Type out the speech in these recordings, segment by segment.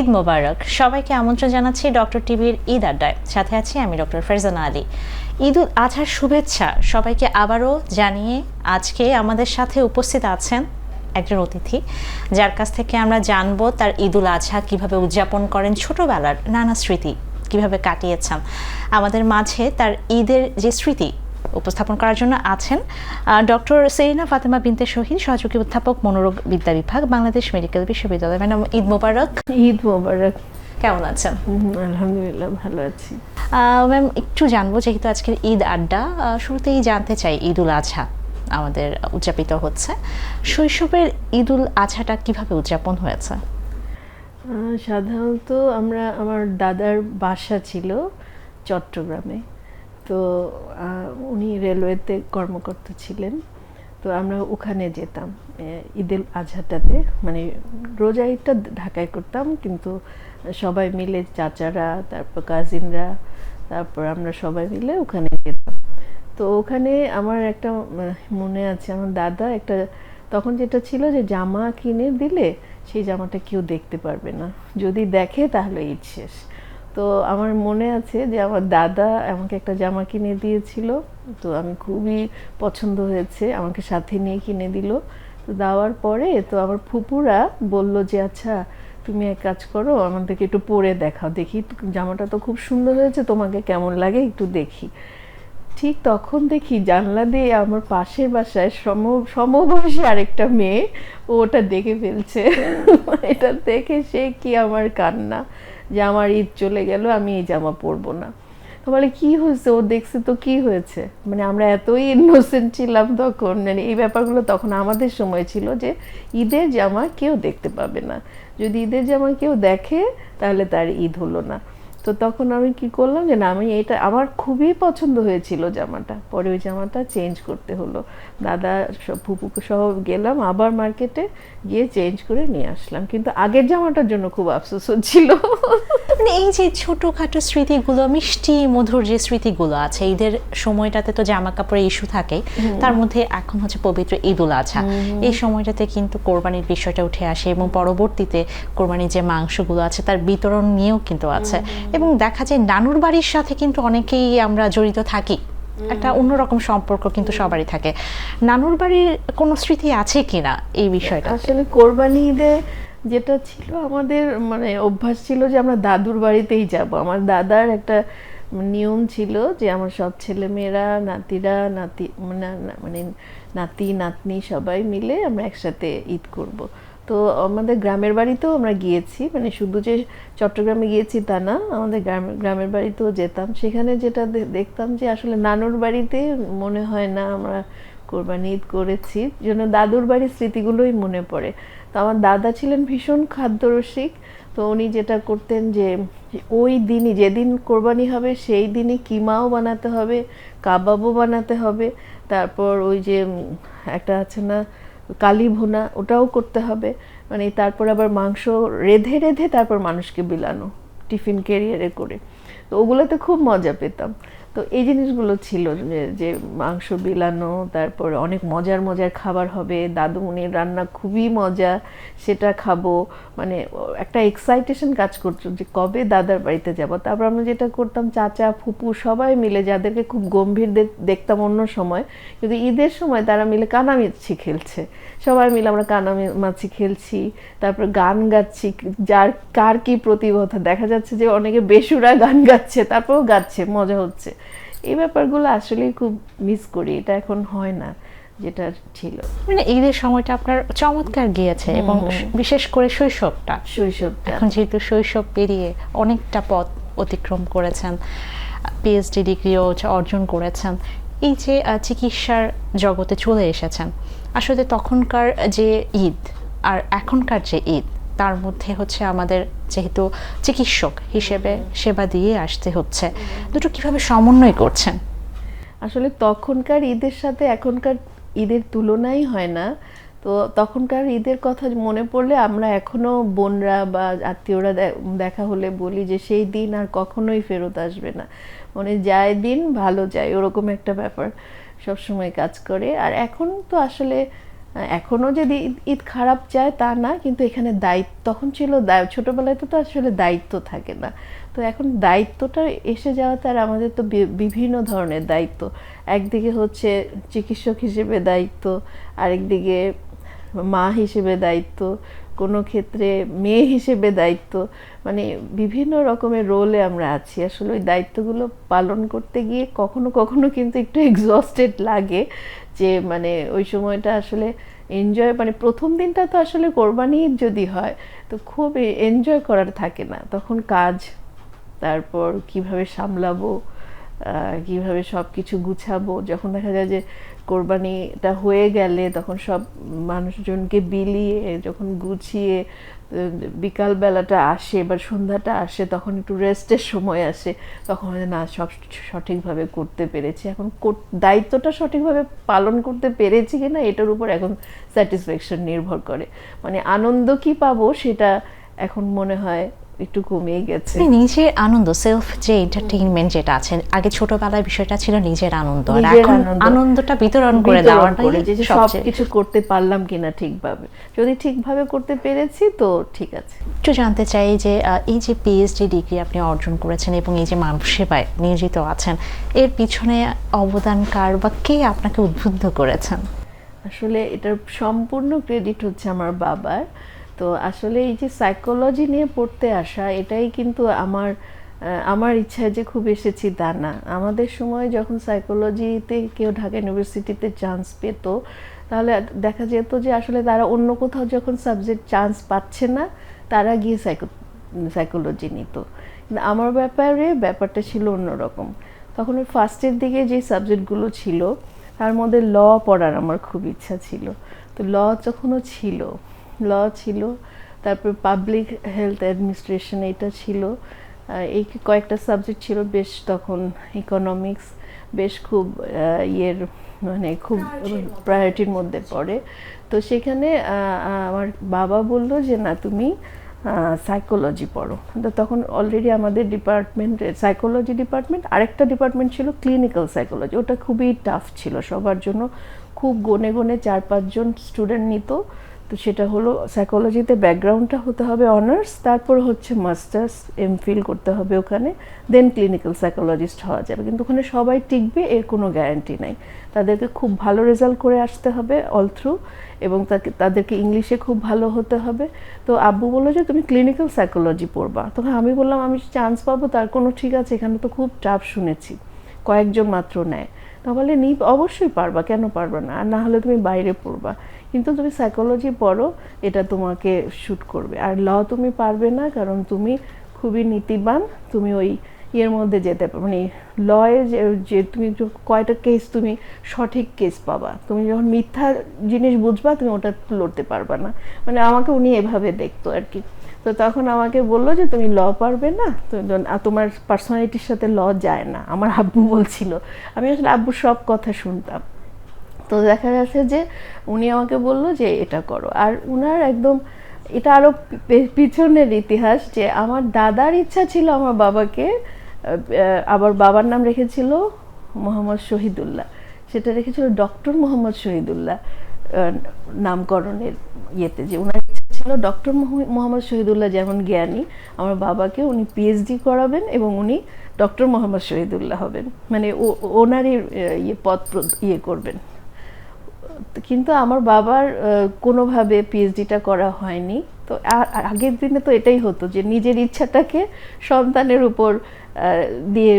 ঈদ মোবারক। সবাইকে আমন্ত্রণ জানাচ্ছি ডক্টর টিভির ঈদ আড্ডায়। সাথে আছি আমি ডক্টর ফারজানা আলী। ঈদ উল আজহার শুভেচ্ছা সবাইকে আবারও জানিয়ে আজকে আমাদের সাথে উপস্থিত আছেন একজন অতিথি, যার কাছ থেকে আমরা জানব তার ঈদ উল আজহা কীভাবে উদযাপন করেন ছোটবেলার নানা স্মৃতি কীভাবে কাটিয়েছেন। আমাদের মাঝে তার ঈদের যে স্মৃতি উপস্থাপন করার জন্য আছেন। ডক্টর সেরিনা ফাতেমা বিনতে শহীদ সহযোগী অধ্যাপক মনোরোগ বিদ্যা বিভাগ বাংলাদেশ মেডিকেল বিশ্ববিদ্যালয়। ম্যাডাম ঈদ মোবারক। ঈদ মোবারক। কেমন আছেন? আলহামদুলিল্লাহ ভালো আছি। ম্যাম একটু জানব যেহেতু আজকের ঈদ আড্ডা শুরুতেই জানতে চাই ঈদ উল আজহা আমাদের উদযাপিত হচ্ছে। শৈশবের ঈদ উল আজহাটা কীভাবে উদযাপন হয়েছে? সাধারণত আমরা আমার দাদার বাসা ছিল চট্টগ্রামে। তো উনি রেলওয়েতে কর্মকর্তা ছিলেন। তো আমরা ওখানে যেতাম ঈদুল আজহাটাতে। মানে রোজা ঈদটা ঢাকায় করতাম, কিন্তু সবাই মিলে চাচারা, তারপর কাজিনরা, তারপর আমরা সবাই মিলে ওখানে যেতাম। তো ওখানে আমার একটা মনে আছে, আমার দাদা একটা, তখন যেটা ছিল যে জামা কিনে দিলে সেই জামাটা কেউ দেখতে পারবে না। যদি দেখে তাহলে ঈদ শেষ। তো আমার মনে আছে যে আমার দাদা আমাকে একটা জামা কিনে দিয়েছিল। তো আমি খুবই পছন্দ হয়েছে, আমাকে সাথে নিয়ে কিনে দিল। তো দেওয়ার পরে তো আমার ফুপুরা বলল যে আচ্ছা তুমি এক কাজ করো, আমাদেরকে একটু পরে দেখাও। দেখি জামাটা তো খুব সুন্দর হয়েছে, তোমাকে কেমন লাগে একটু দেখি। ঠিক তখন দেখি জানলা দিয়ে আমার পাশের বাসায় সম, সমবয়সী আরেকটা মেয়ে, ও ওটা দেখে ফেলছে। এটা দেখে সে কি আমার কান্না। যে আমার ঈদ চলে গেল, আমি এই জামা পরবো না। তো বলে, কি হয়েছে? ও দেখছে তো কি হয়েছে? মানে আমরা এতই ইনোসেন্ট ছিলাম তখন। মানে এই ব্যাপারগুলো তখন আমাদের সময় ছিল যে ঈদের জামা কেউ দেখতে পাবে না। যদি ঈদের জামা কেউ দেখে, তাহলে তার ঈদ হলো না। তো তখন আমি কি করলাম যে না আমি এটা আমার খুবই পছন্দ হয়েছিল জামাটা। পরে ওই জামাটা চেঞ্জ করতে হলো। দাদা ফুপুকে সহ গেলাম আবার মার্কেটে গিয়ে চেঞ্জ করে নিয়ে আসলাম। কিন্তু আগের জামাটার জন্য খুব আফসোস হচ্ছিল। মানে এই যে ছোটখাটো স্মৃতিগুলো মিষ্টি মধুর যে স্মৃতিগুলো আছে ঈদের সময়টাতে তো জামা কাপড়ের ইস্যু থাকে তার মধ্যে এখন হচ্ছে পবিত্র ঈদ উল আজহা এই সময়টাতে কিন্তু কোরবানির বিষয়টা উঠে আসে এবং পরবর্তীতে কোরবানির যে মাংসগুলো আছে তার বিতরণ নিয়েও কিন্তু আছে। এবং দেখা যায় নানুর বাড়ির সাথে কিন্তু অনেকেই আমরা জড়িত থাকি। একটা অন্যরকম সম্পর্ক কিন্তু সবারই থাকে। নানুর বাড়ির কোনো স্মৃতি আছে কিনা এই বিষয়টা? আসলে কোরবানি ঈদে যেটা ছিল আমাদের মানে অভ্যাস ছিল যে আমরা দাদুর বাড়িতেই যাব। আমার দাদার একটা নিয়ম ছিল যে আমার সব ছেলে মেয়েরা নাতিরা নাতি মানে মানে নাতি নাতনি সবাই মিলে আমরা একসাথে ঈদ করব। তো আমাদের গ্রামের বাড়িতেও আমরা গিয়েছি মানে শুধু যে চট্টগ্রামে গিয়েছি তা না, আমাদের গ্রামের গ্রামের বাড়িতেও যেতাম। সেখানে যেটা দেখতাম যে আসলে নানুর বাড়িতে মনে হয় না আমরা কোরবানি ঈদ করেছি জন্য দাদুর বাড়ির স্মৃতিগুলোই মনে পড়ে। তো আমার দাদা ছিলেন ভীষণ খাদ্যরসিক, তো উনি যেটা করতেন যে ওই দিনই, যেদিন কোরবানি হবে সেই দিনই কিমাও বানাতে হবে, কাবাবও বানাতে হবে। তারপর ওই যে একটা আছে না কালি ভোনা, ওটাও করতে হবে। মানে তারপর আবার মাংস রেধে রেধে তারপর মানুষকে বিলানো, টিফিন ক্যারিয়ারে করে। তো ওগুলোতে খুব মজা পেতাম। তো এই জিনিসগুলো ছিল যে মাংস বিলানো, তারপর অনেক মজার মজার খাবার হবে দাদুমণির রান্না খুবই মজা, সেটা খাব। মানে একটা এক্সাইটেশন কাজ করতো যে, কবে দাদার বাড়িতে যাব? তারপর আমরা যেটা করতাম, চাচা, ফুপু সবাই মিলে, যাদেরকে খুব গম্ভীর দেখ- দেখতাম অন্য সময়, কিন্তু ঈদের সময় তারা মিলে কানামিছি খেলছে। সবাই মিলে আমরা কানামাছি খেলছি, তারপর গান গাচ্ছি, যার কার কি প্রতিভা, দেখা যাচ্ছে যে অনেকে বেসুরা গান গাচ্ছে, তারপরেও গাচ্ছে, মজা হচ্ছে। এই ব্যাপারগুলো আসলেই খুব মিস করি এটা এখন হয় না যেটা ছিল। মানে ঈদের সময়টা আপনার চমৎকার গিয়েছে এবং বিশেষ করে শৈশবটা। শৈশবটা। এখন যেহেতু শৈশব পেরিয়ে অনেকটা পথ অতিক্রম করেছেন পিএইচডি ডিগ্রিও অর্জন করেছেন এই যে চিকিৎসার জগতে চলে এসেছেন আসলে তখনকার যে ঈদ আর এখনকার যে ঈদ তার মধ্যে হচ্ছে আমাদের যেহেতু চিকিৎসক হিসেবে সেবা দিয়ে আসতে হচ্ছে। দুটো কীভাবে সমন্বয় করছেন? আসলে তখনকার ঈদের সাথে এখনকার ঈদের তুলনাই হয় না। তো তখনকার ঈদের কথা মনে পড়লে আমরা এখনও বোনরা বা আত্মীয়রা দেখা হলে বলি যে সেই দিন আর কখনোই ফেরত আসবে না। মানে যায় দিন ভালো যায় ওরকম একটা ব্যাপার সবসময় কাজ করে। আর এখন তো আসলে এখনও যদি ঈদ- খারাপ যায় তা না, কিন্তু এখানে দায়িত্ব তখন ছিল ছোটোবেলায় তো আসলে দায়িত্ব থাকে না। তো এখন দায়িত্বটা এসে যাওয়াতে আর আমাদের তো বিভিন্ন ধরনের দায়িত্ব। একদিকে হচ্ছে চিকিৎসক হিসেবে দায়িত্ব, আরেকদিকে মা হিসেবে দায়িত্ব কোনো ক্ষেত্রে মেয়ে হিসেবে দায়িত্ব মানে বিভিন্ন রকমের রোলে আমরা আছি। আসলে ওই দায়িত্বগুলো পালন করতে গিয়ে কখনো কখনো কিন্তু একটু এক্সস্টেড লাগে যে মানে ওই সময়টা আসলে এনজয় মানে প্রথম দিনটা তো আসলে কোরবানি যদি হয়, তো খুব এনজয় করার থাকে না। তখন কাজ, তারপর কীভাবে সামলাবো কীভাবে সব কিছু গুছাবো, যখন দেখা যায় যে কোরবানিটা হয়ে গেলে তখন সব মানুষজনকে বিলিয়ে যখন গুছিয়ে আহ, বিকালবেলাটা আসে বা সন্ধ্যাটা আসে তখন একটু রেস্টের সময় আসে। তখন না সব সঠিকভাবে করতে পেরেছি। এখন দায়িত্বটা সঠিকভাবে পালন করতে পেরেছি কিনা এটার উপর এখন স্যাটিসফ্যাকশন নির্ভর করে। মানে আনন্দ কি পাবো সেটা এখন মনে হয় একটু কমিয়ে গেছে। নিজের আনন্দ সেলফ যে এন্টারটেইনমেন্ট যেটা আছে আগে ছোটবেলায় বিষয়টা ছিল নিজের আনন্দ। আর এখন আনন্দটা বিতরণ করে দেওয়াটাই করে যে যে সব কিছু করতে পারলাম কিনা ঠিকভাবে। যদি ঠিকভাবে করতে পেরেছি তো ঠিক আছে। একটু জানতে চাই যে এই যে পিএইচডি ডিগ্রি আপনি অর্জন করেছেন এবং এই যে মানব সেবায় নিয়োজিত আছেন এর পিছনে অবদানকার বা কে আপনাকে উদ্বুদ্ধ করেছেন? আসলে এটার সম্পূর্ণ ক্রেডিট হচ্ছে আমার বাবার। তো আসলে এই যে সাইকোলজি নিয়ে পড়তে আসা, এটাই কিন্তু আমার আমার ইচ্ছায় যে খুব এসেছি তা না। আমাদের সময় যখন সাইকোলজিতে কেউ ঢাকা ইউনিভার্সিটিতে চান্স পেত, তাহলে দেখা যেত যে আসলে তারা অন্য কোথাও যখন সাবজেক্ট চান্স পাচ্ছে না, তারা গিয়ে সাইকো সাইকোলজি নিত। কিন্তু আমার ব্যাপারে ব্যাপারটা ছিল অন্যরকম। তখন ওই ফার্স্টের দিকে যে সাবজেক্টগুলো ছিল, তার মধ্যে ল পড়ার আমার খুব ইচ্ছা ছিল। তো ল যখনও ছিল। ল ছিল তারপর পাবলিক হেলথ অ্যাডমিনিস্ট্রেশন এটা ছিল। এই কয়েকটা সাবজেক্ট ছিল বেশ তখন ইকোনমিক্স বেশ খুব ইয়ের মানে খুব প্রায়োরিটির মধ্যে পড়ে। তো সেখানে আমার বাবা বলল যে না তুমি সাইকোলজি পড়ো। তো তখন অলরেডি আমাদের ডিপার্টমেন্ট সাইকোলজি ডিপার্টমেন্ট আরেকটা ডিপার্টমেন্ট ছিল ক্লিনিক্যাল সাইকোলজি ওটা খুবই টাফ ছিল। সবার জন্য খুব গনে গনে চার পাঁচজন স্টুডেন্ট নিত। তো সেটা হলো সাইকোলজিতে ব্যাকগ্রাউন্ডটা হতে হবে অনার্স তারপর হচ্ছে মাস্টার্স এমফিল করতে হবে ওখানে দেন ক্লিনিক্যাল সাইকোলজিস্ট হওয়া যাবে। কিন্তু ওখানে সবাই টিকবে, এর কোনো গ্যারান্টি নাই। তাদেরকে খুব ভালো রেজাল্ট করে আসতে হবে অল থ্রু এবং তাকে, তাদেরকে ইংলিশে খুব ভালো হতে হবে। তো আব্বু বলল যে, তুমি ক্লিনিক্যাল সাইকোলজি পড়বা। তখন আমি বললাম, আমি চান্স পাবো, তার কোনো ঠিক আছে, এখানে তো খুব টাফ শুনেছি। কয়েকজন মাত্র নেয়। তাহলে নি অবশ্যই পারবা, কেন পারবা না? আর না হলে তুমি বাইরে পড়বা। কিন্তু তুমি সাইকোলজি পড়ো, এটা তোমাকে শ্যুট করবে। আর ল তুমি পারবে না, কারণ তুমি খুবই নীতিবান, তুমি ওই ইয়ের মধ্যে যেতে মানে লয়ের যে তুমি কয়টা কেস তুমি সঠিক কেস পাবা। তুমি যখন মিথ্যা জিনিস বুঝবা, তুমি ওটা লড়তে পারবা না। মানে আমাকে উনি এভাবে দেখতো আর কি। তো তখন আমাকে বলল যে, তুমি ল পারবে না? তো তোমার পার্সোনালিটির সাথে ল যায় না, আমার আব্বু বলছিল। আমি আসলে আব্বুর সব কথা শুনতাম। তো দেখা যাচ্ছে যে, উনি আমাকে বলল যে, এটা করো। আর উনার একদম, এটা আরও পিছনের ইতিহাস যে, আমার দাদার ইচ্ছা ছিল আমার বাবাকে আবার বাবার নাম রেখেছিল মোহাম্মদ শহীদুল্লাহ। সেটা রেখেছিল ডক্টর মোহাম্মদ শহীদুল্লাহ নামকরণের ইয়েতে যে ইচ্ছা ছিল ডক্টর মোহাম্মদ শহীদুল্লাহ যেমন জ্ঞানী, আমার বাবাকে উনি পিএইচডি করাবেন এবং উনি ডক্টর মোহাম্মদ শহীদুল্লাহ হবেন। মানে ও- ওনারই ইয়ে পদ ইয়ে করবেন। কিন্তু আমার বাবার কোনোভাবে পিএইচডিটা করা হয়নি। তো আগের দিনে তো এটাই হতো যে নিজের ইচ্ছাটাকে সন্তানের উপর দিয়ে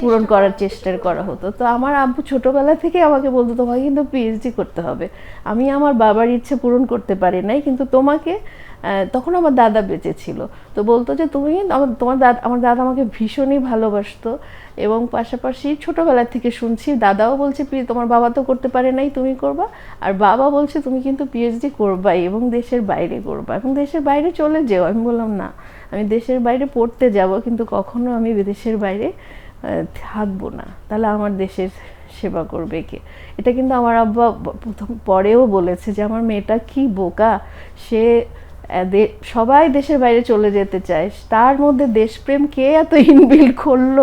পূরণ করার চেষ্টা করা হতো। তো আমার আব্বু ছোটবেলা থেকে আমাকে বলতো তোমাকে কিন্তু পিএইচডি করতে হবে। আমি আমার বাবার ইচ্ছে পূরণ করতে পারি নাই কিন্তু তোমাকে তখন আমার দাদা বেঁচে ছিল। তো বলতো যে তুমি আমার তোমার দাদা আমার দাদা আমাকে ভীষণই ভালোবাসতো। এবং পাশাপাশি ছোটবেলা থেকে শুনছি দাদাও বলছে "পি- তোমার বাবা তো করতে পারে নাই তুমি করবা। আর বাবা বলছে তুমি কিন্তু পিএইচডি করবাই এবং দেশের বাইরে করবা এবং দেশের বাইরে চলে যেও। আমি বললাম, না, আমি দেশের বাইরে পড়তে যাব, কিন্তু কখনো আমি দেশের বাইরে থাকব না। তাহলে আমার দেশের সেবা করবে কে? এটা কিন্তু আমার আব্বা প্রথম পরেও বলেছে যে, আমার মেয়েটা কি বোকা? সে সবাই দেশের বাইরে চলে যেতে চায়। তার মধ্যে দেশপ্রেম কে এত ইনবিল্ড করল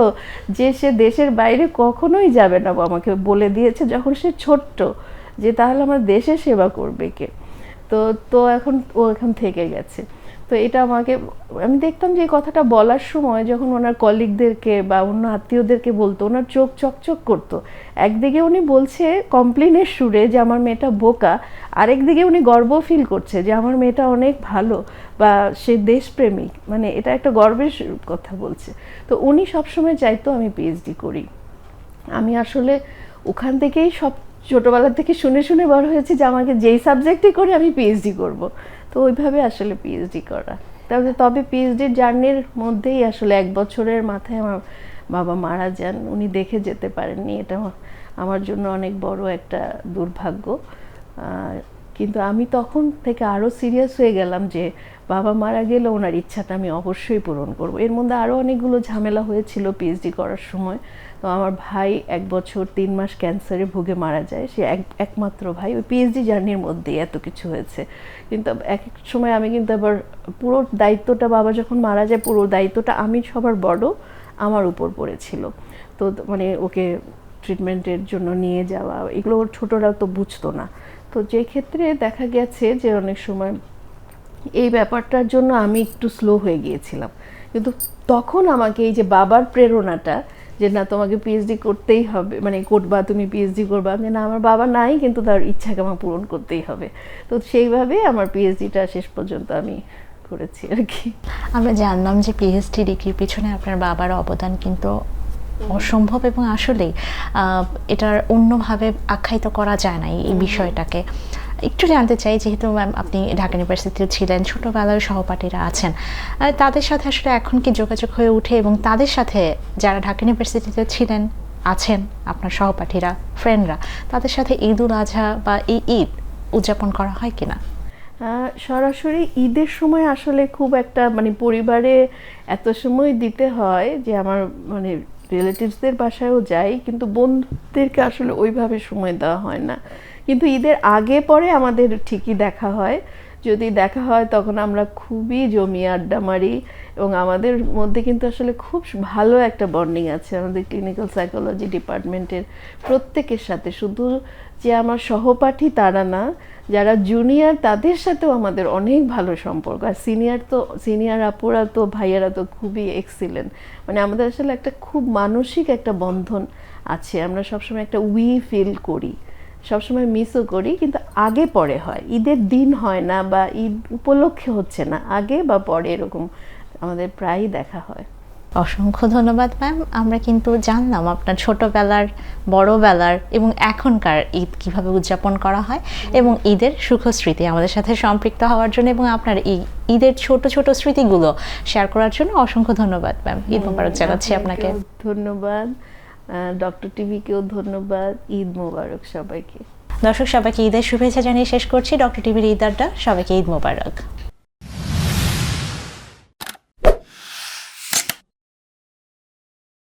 যে, সে দেশের বাইরে কখনোই যাবে না? আমাকে বলে দিয়েছে যখন সে ছোট্ট, যে, তাহলে আমার দেশের সেবা করবে কে? তো তো এখন ও এখন থেকে গেছে। তো এটা আমাকে, আমি দেখতাম যে এই কথাটা বলার সময় যখন ওনার কলিগদেরকে বা অন্য আত্মীয়দেরকে বলতো, ওনার চোখ চকচক করতো। একদিকে উনি বলছে কমপ্লেনের সুরে যে, আমার মেয়েটা বোকা। আরেকদিকে উনি গর্ব ফিল করছে যে, আমার মেয়েটা অনেক ভালো বা সে দেশপ্রেমিক। মানে এটা একটা গর্বের কথা বলছে। তো উনি সবসময় চাইতো আমি পিএইচডি করি। আমি আসলে ওখান থেকেই সব ছোটোবেলা থেকে শুনে শুনে বড় হয়েছে যে আমাকে যেই সাবজেক্টে করে আমি পিএইচডি করব। তো ওইভাবে আসলে পিএইচডি করা। তবে তবে পিএইচডির জার্নির মধ্যেই আসলে এক বছরের মাথায় আমার বাবা মারা যান। উনি দেখে যেতে পারেননি। এটা আমার জন্য অনেক বড় একটা দুর্ভাগ্য। কিন্তু আমি তখন থেকে আরও সিরিয়াস হয়ে গেলাম যে বাবা মারা গেলে ওনার ইচ্ছাটা আমি অবশ্যই পূরণ করব। এর মধ্যে আরও অনেকগুলো ঝামেলা হয়েছিল পিএইচডি করার সময়। তো আমার ভাই এক বছর তিন মাস ক্যান্সারে ভুগে মারা যায়। সে এক, একমাত্র ভাই। ওই পিএইচডি জার্নির মধ্যেই এত কিছু হয়েছে। কিন্তু এক এক সময় আমি কিন্তু আবার পুরো দায়িত্বটা বাবা যখন মারা যায়, পুরো দায়িত্বটা আমি সবার বড়, আমার উপর পড়েছিল। তো মানে ওকে ট্রিটমেন্টের জন্য নিয়ে যাওয়া, এগুলো ওর ছোটরা তো বুঝতো না। তো যে ক্ষেত্রে দেখা গেছে যে অনেক সময় এই ব্যাপারটার জন্য আমি একটু স্লো হয়ে গিয়েছিলাম। কিন্তু তখন আমাকে এই যে বাবার প্রেরণাটা যে না তোমাকে পিএইচডি করতেই হবে মানে করবা তুমি পিএইচডি করবা যে না আমার বাবা নাই কিন্তু তার ইচ্ছাকে আমার পূরণ করতেই হবে। তো সেইভাবে আমার পিএইচডিটা শেষ পর্যন্ত আমি করেছি আর কি। আমরা জানলাম যে পিএইচডি ডিগ্রির পিছনে আপনার বাবার অবদান কিন্তু অসম্ভব এবং আসলেই এটার অন্যভাবে আখ্যায়িত করা যায় না এই বিষয়টাকে। একটু জানতে চাই, যেহেতু ম্যাম আপনি ঢাকা ইউনিভার্সিটিতে ছিলেন, ছোটোবেলার সহপাঠীরা আছেন তাদের সাথে আসলে এখন কি যোগাযোগ হয়ে ওঠে এবং তাদের সাথে যারা ঢাকা ইউনিভার্সিটিতে ছিলেন, আছেন, আপনার সহপাঠীরা ফ্রেন্ডরা তাদের সাথে ঈদ উল আজহা বা এই ঈদ উদযাপন করা হয় কিনা? সরাসরি ঈদের সময় আসলে খুব একটা মানে পরিবারে এত সময় দিতে হয় যে আমার মানে রিলেটিভসদের বাসায়ও যাই, কিন্তু বন্ধুদেরকে আসলে ওইভাবে সময় দেওয়া হয় না। কিন্তু ঈদের আগে পরে আমাদের ঠিকই দেখা হয়। যদি দেখা হয় তখন আমরা খুবই জমিয়ে আড্ডা মারি এবং আমাদের মধ্যে কিন্তু আসলে খুব ভালো একটা বন্ডিং আছে আমাদের ক্লিনিক্যাল সাইকোলজি ডিপার্টমেন্টের প্রত্যেকের সাথে। শুধু যে আমার সহপাঠী তারা না, যারা জুনিয়র তাদের সাথেও আমাদের অনেক ভালো সম্পর্ক। আর সিনিয়র তো সিনিয়র আপুরা তো, ভাইয়ারা তো খুবই এক্সিলেন্ট মানে আমাদের আসলে একটা খুব মানসিক একটা বন্ধন আছে। আমরা সবসময় একটা উই ফিল করি। সবসময় মিসও করি কিন্তু আগে পরে হয়। ঈদের দিন হয় না বা ঈদ উপলক্ষে হচ্ছে না আগে বা পরে এরকম আমাদের প্রায়ই দেখা হয়। অসংখ্য ধন্যবাদ ম্যাম আমরা কিন্তু জানলাম আপনার ছোটবেলার বড়বেলার এবং এখনকার ঈদ কীভাবে উদযাপন করা হয় এবং ঈদের সুখ স্মৃতি আমাদের সাথে সম্পৃক্ত হওয়ার জন্য এবং আপনার এই ঈদের ছোট ছোট স্মৃতিগুলো শেয়ার করার জন্য অসংখ্য ধন্যবাদ ম্যাম ঈদ মোবারক জানাচ্ছি আপনাকে। ধন্যবাদ। ডক্টর টিভিকেও ধন্যবাদ, ঈদ মোবারক সবাইকে। দর্শক, সবাইকে ঈদের শুভেচ্ছা জানিয়ে শেষ করছি। ডক্টর টিভির ঈদ আড্ডা, সবাইকে ঈদ মোবারক।